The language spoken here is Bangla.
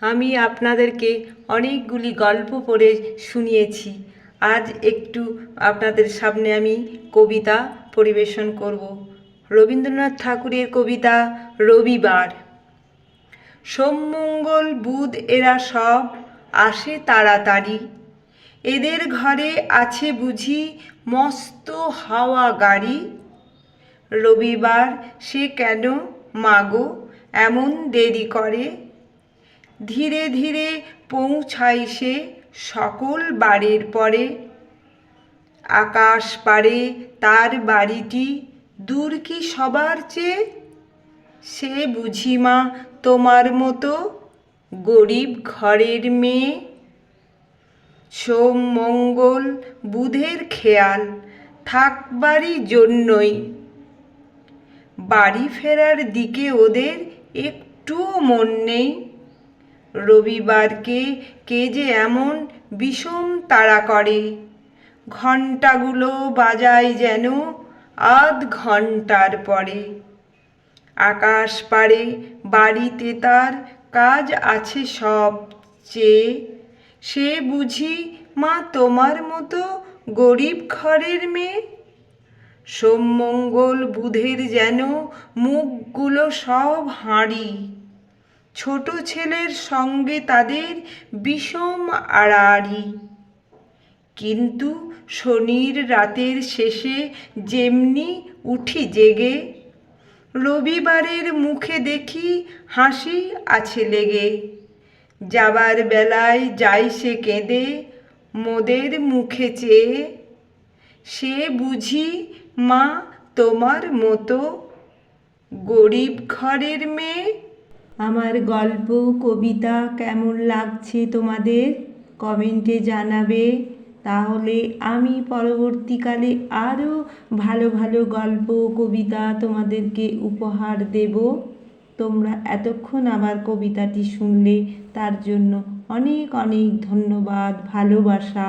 আমি আপনাদেরকে অনেকগুলি গল্প পড়ে শুনিয়েছি। আজ একটু আপনাদের সামনে আমি কবিতা পরিবেশন করব। রবীন্দ্রনাথ ঠাকুরের কবিতা রবিবার। সোম মঙ্গল বুধ এরা সব, আসে তাড়াতাড়ি। এদের ঘরে আছে বুঝি মস্ত হাওয়া গাড়ি। রবিবার সে কেন মাগো? এমন দেরি করে? ধীরে ধীরে পৌঁছায় সে সকল বাড়ির পরে। আকাশ পারে তার বাড়িটি, দূর কি সবার চেয়ে? সে বুঝি মা, তোমার মতো গরিব ঘরের মেয়ে। সোম মঙ্গল বুধের খেয়াল থাকবারই জন্যই। বাড়ি ফেরার দিকে ওদের একটুও মন নেই। রবিবারকে কে যে এমন বিষম তাড়া করে। ঘণ্টাগুলো বাজায় যেন আধ ঘণ্টার পরে। আকাশ পারে বাড়িতে তার কাজ আছে সব চেয়ে। সে বুঝি মা তোমার মতো গরিব ঘরের মেয়ে? সোম মঙ্গল বুধের যেন মুখগুলো সব হাঁড়ি। ছোট ছেলের সঙ্গে তাদের বিষম আড়াআড়ি। কিন্তু শনির রাতের শেষে যেমনি উঠি জেগে, রবিবারের মুখে দেখি হাসি আছে লেগে। যাবার বেলায় যাই সে কেঁদে মোদের মুখে চেয়ে। সে বুঝি, মা, তোমার মতো গরিব ঘরের মেয়ে আমার গল্প, কবিতা কেমন লাগছে তোমাদের? কমেন্টে জানাবে। তাহলে আমি পরবর্তীকালে আরও ভালো ভালো গল্প, কবিতা তোমাদেরকে উপহার দেব। তোমরা এতক্ষণ আমার কবিতাটি শুনলে, তার জন্য অনেক অনেক ধন্যবাদ, ভালোবাসা।